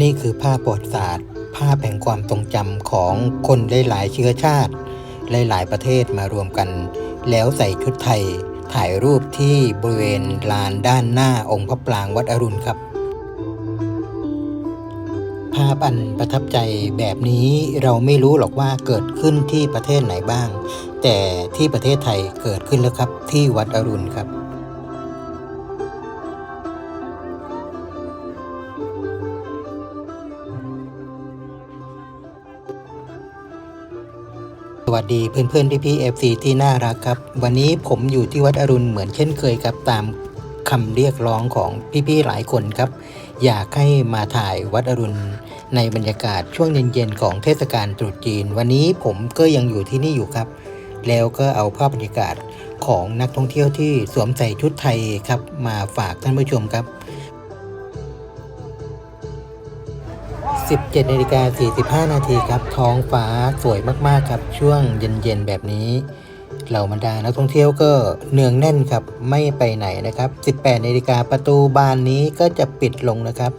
นี่คือภาพประวัติศาสตร์ ภาพแห่งความทรงจำของคนหลายๆเชื้อชาติ หลายๆประเทศมารวมกัน แล้วใส่ชุดไทย ถ่ายรูปที่บริเวณลานด้านหน้าองค์พระปรางวัดอรุณครับ ภาพอันประทับใจแบบนี้เราไม่รู้หรอกว่าเกิดขึ้นที่ประเทศไหนบ้าง แต่ที่ประเทศไทยเกิดขึ้นแล้วครับที่วัดอรุณครับ สวัสดีเพื่อนๆที่พี่เอฟซีที่น่ารักครับ วันนี้ผมอยู่ที่วัดอรุณเหมือนเช่นเคยครับตามคำเรียกร้องของพี่ๆหลายคนครับ อยากให้มาถ่ายวัดอรุณในบรรยากาศช่วงเย็นๆของเทศกาลตรุษจีน วันนี้ผมก็ยังอยู่ที่นี่อยู่ครับ แล้วก็เอาภาพบรรยากาศของนักท่องเที่ยวที่สวมใส่ชุดไทยครับมาฝากท่านผู้ชมครับ 17นาฬิกา45 นาทีครับ ท้องฟ้าสวยมากๆครับ ช่วงเย็นๆแบบนี้ เหล่าบรรดานักท่องเที่ยวก็เนืองแน่นครับ ไม่ไปไหนนะครับ 18นาฬิกาประตูบานนี้ก็จะปิดลงนะครับ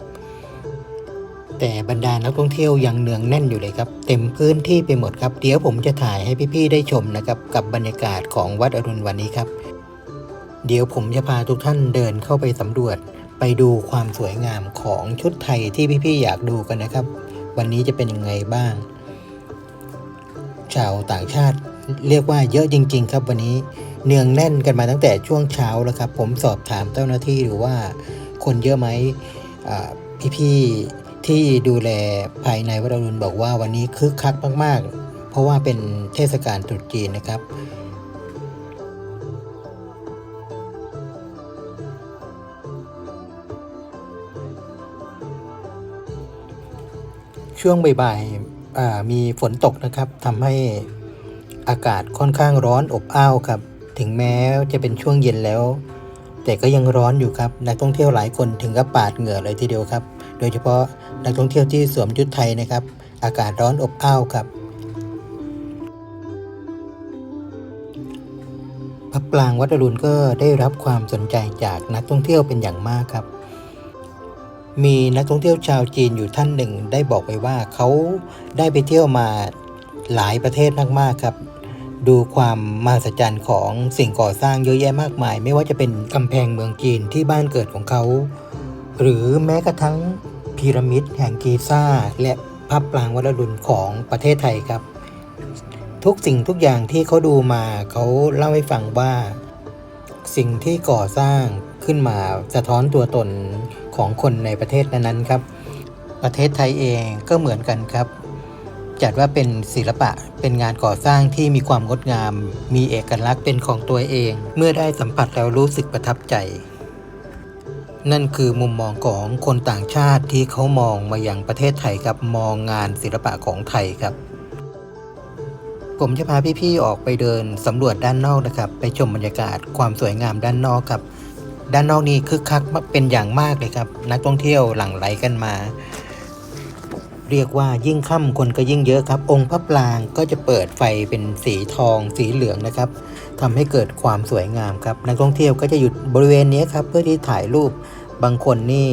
แต่บรรดานักท่องเที่ยวยังเนืองแน่นอยู่เลยครับ เต็มพื้นที่ไปหมดครับ เดี๋ยวผมจะถ่ายให้พี่ๆได้ชมนะครับ กับบรรยากาศของวัดอรุณวันนี้ครับ เดี๋ยวผมจะพาทุกท่านเดินเข้าไปสำรวจ ไปดูความสวยงามของชุดไทยที่พี่ๆอยากดูกันนะครับ วันนี้จะเป็นยังไงบ้าง ชาวต่างชาติเรียกว่าเยอะจริง ๆ ครับวันนี้เนืองแน่นกันมาตั้งแต่ช่วงเช้าแล้วครับ ผมสอบถามเจ้าหน้าที่หรือว่าคนเยอะไหมพี่ๆที่ดูแลภายในวัดอรุณบอกว่าวันนี้คึกคักมาก ๆ เพราะว่าเป็นเทศกาลตรุษจีนนะครับ ช่วงบ่ายๆมีฝนตกนะครับทำให้อากาศค่อนข้างร้อนอบอ้าวครับ ถึงแม้จะเป็นช่วงเย็นแล้ว แต่ก็ยังร้อนอยู่ครับ นักท่องเที่ยวหลายคนถึงกับปาดเหงื่อเลยทีเดียวครับ โดยเฉพาะนักท่องเที่ยวที่สวมชุดไทยนะครับ อากาศร้อนอบอ้าวครับพระปรางวัดอรุณก็ได้รับความสนใจจากนักท่องเที่ยวเป็นอย่างมากครับ มีนักท่องเที่ยวชาวจีนอยู่ท่านหนึ่งได้บอกไปว่าเขาได้ไปเที่ยวมาหลายประเทศมากๆครับ ดูความมหัศจรรย์ของสิ่งก่อสร้างเยอะแยะมากมาย ไม่ว่าจะเป็นกำแพงเมืองจีนที่บ้านเกิดของเขา หรือแม้กระทั่งพีระมิดแห่งกีซ่า และพระปรางวัดอรุณของประเทศไทยครับ ทุกสิ่งทุกอย่างที่เขาดูมาเขาเล่าให้ฟังว่า สิ่งที่ก่อสร้างขึ้นมาสะท้อนตัวตน ของคนในประเทศนั้นๆครับ ประเทศไทยเองก็เหมือนกันครับ จัดว่าเป็นศิลปะเป็นงานก่อสร้างที่มีความงดงาม มีเอกลักษณ์เป็นของตัวเอง เมื่อได้สัมผัสแล้วรู้สึกประทับใจ นั่นคือมุมมองของคนต่างชาติที่เขามองมาอย่างประเทศไทยครับมองงานศิลปะของไทยครับผมจะพาพี่ๆ ออกไปเดินสำรวจด้านนอกนะครับ ไปชมบรรยากาศความสวยงามด้านนอกครับ ด้านนอกนี่คึกคักเป็นอย่างมากเลยครับ นักท่องเที่ยวหลั่งไหลกันมา เรียกว่ายิ่งค่ำคนก็ยิ่งเยอะครับ องค์พระปรางก็จะเปิดไฟเป็นสีทอง สีเหลืองนะครับทำให้เกิดความสวยงามครับ นักท่องเที่ยวก็จะหยุดบริเวณนี้ครับ เพื่อที่ถ่ายรูปบางคนนี่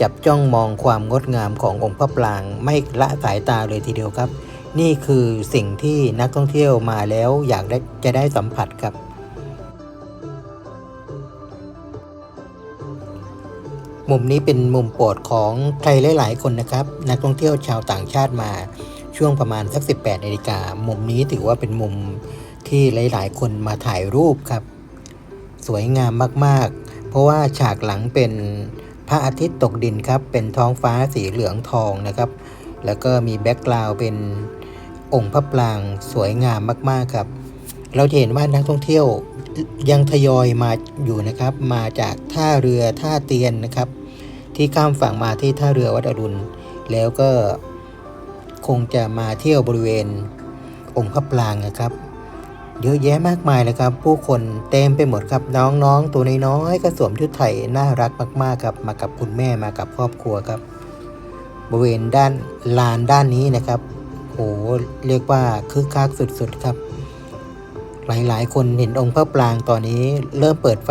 จับจ้องมองความงดงามขององค์พระปรางไม่ละสายตาเลยทีเดียวครับ นี่คือสิ่งที่นักท่องเที่ยวมาแล้วอยากได้จะได้สัมผัสครับ มุมนี้เป็นมุมโปรดของใครหลาย ๆ คนนะครับ นักท่องเที่ยวชาวต่างชาติมาช่วงประมาณสัก 18นาฬิกามุมนี้ถือว่าเป็นมุมที่หลาย ๆ คนมาถ่ายรูปครับ สวยงามมาก ๆ เพราะว่าฉากหลังเป็นพระอาทิตย์ตกดินครับ เป็นท้องฟ้าสีเหลืองทองนะครับ แล้วก็มีแบ็กกราวด์เป็นองค์พระปรางสวยงามมาก ๆ ครับ เราจะเห็นว่านักท่องเที่ยวยังทยอยมาอยู่นะครับ มาจากท่าเรือท่าเตียนนะครับ ที่ข้ามฝั่งมาที่ท่าเรือวัดอรุณ แล้วก็คงจะมาเที่ยวบริเวณองค์พระปรางนะครับ เยอะแยะมากมายเลยครับ ผู้คนเต็มไปหมดครับน้องๆ ตัวน้อยๆก็สวมชุดไทยน่ารักมากๆครับมากับคุณแม่มากับครอบครัวครับ บริเวณด้านลานด้านนี้นะครับโหเรียกว่าคึกคักสุดๆครับ หลายๆ คนเห็นองค์พระปรางตอนนี้เริ่มเปิดไฟ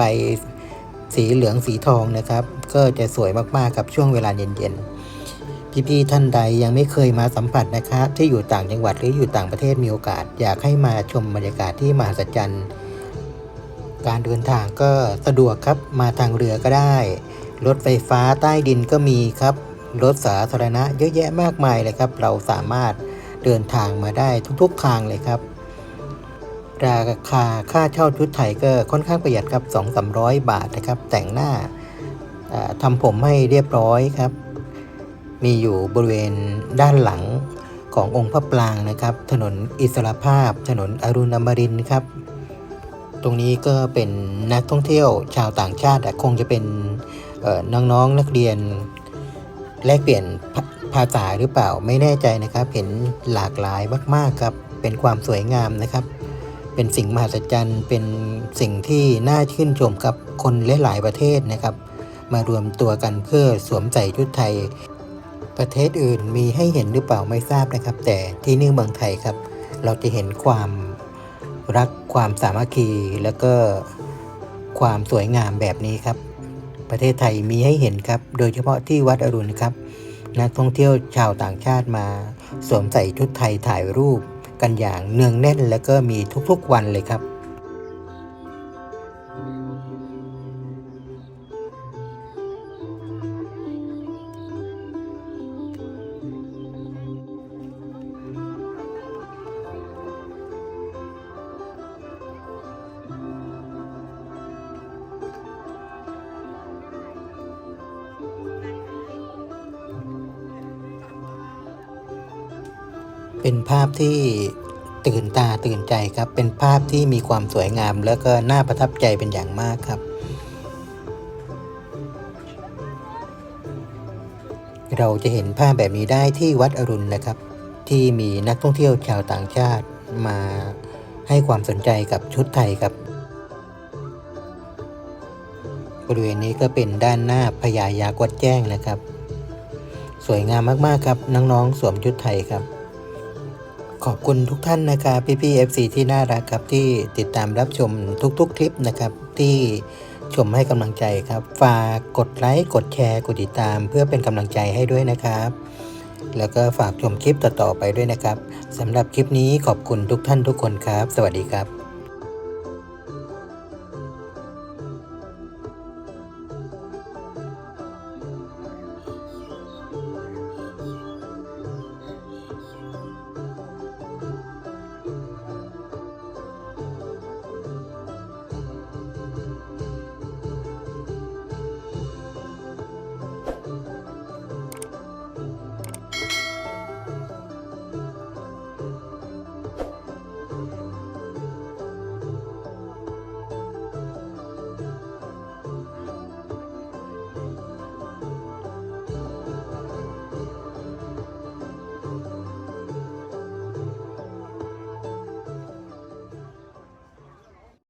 สีเหลืองสีทองนะครับ ก็จะสวยมากๆกับช่วงเวลาเย็นๆ พี่ๆท่านใดยังไม่เคยมาสัมผัสนะครับที่อยู่ต่างจังหวัดหรืออยู่ต่างประเทศมีโอกาส อยากให้มาชมบรรยากาศที่มหัศจรรย์ การเดินทางก็สะดวกครับมาทางเรือก็ได้ รถไฟฟ้าใต้ดินก็มีครับ รถสาธารณะเยอะแยะมากมายเลยครับ เราสามารถเดินทางมาได้ทุกๆทางเลยครับราคาค่าเช่าชุดไทยก็ค่อนข้างประหยัดครับ2-300 บาทนะครับ แต่งหน้าอ่า ทำผมให้เรียบร้อยครับ มีอยู่บริเวณด้านหลังขององค์พระปรางนะครับ ถนนอิสรภาพ ถนนอรุณอมรินทร์ครับ ตรงนี้ก็เป็นนักท่องเที่ยวชาวต่างชาติคงจะเป็นเอ่อน้องๆนักเรียนแลกเปลี่ยนภาษาหรือเปล่าไม่แน่ใจนะครับ เห็นหลากหลายมากๆครับ เป็นความสวยงามนะครับ เป็นสิ่งมหัศจรรย์ เป็นสิ่งที่น่าชื่นชมครับคนหลายๆประเทศนะครับ มารวมตัวกันเพื่อสวมใส่ชุดไทย ประเทศอื่นมีให้เห็นหรือเปล่าไม่ทราบนะครับ แต่ที่นี่เมืองไทยครับ เราจะเห็นความรักความสามัคคีแล้วก็ความสวยงามแบบนี้ครับ ประเทศไทยมีให้เห็นครับ โดยเฉพาะที่วัดอรุณครับนักท่องเที่ยวชาวต่างชาติมา สวมใส่ชุดไทยถ่ายรูปกันอย่างเนืองแน่น แล้วก็มีทุกๆวันเลยครับ เป็นภาพที่ตื่นตาตื่นใจครับ เป็นภาพที่มีความสวยงาม แล้วก็น่าประทับใจเป็นอย่างมากครับ เราจะเห็นภาพแบบนี้ได้ที่วัดอรุณนะครับ ที่มีนักท่องเที่ยวชาวต่างชาติมาให้ความสนใจกับชุดไทยครับบริเวณนี้ก็เป็นด้านหน้าพญายากวัดแจ้งนะครับ สวยงามมากๆครับน้องๆสวมชุดไทยครับ ขอบคุณทุกท่านนะครับพี่พี่ๆ FC ที่น่ารักครับที่ติดตามรับชมทุกๆคลิปนะครับที่ชมให้กำลังใจครับฝากกดไลค์กดแชร์กดติดตาม เพื่อเป็นกำลังใจให้ด้วยนะครับ แล้วก็ฝากชมคลิปต่อๆไปด้วยนะครับสำหรับคลิปนี้ขอบคุณทุกท่านทุกคนครับ สวัสดีครับ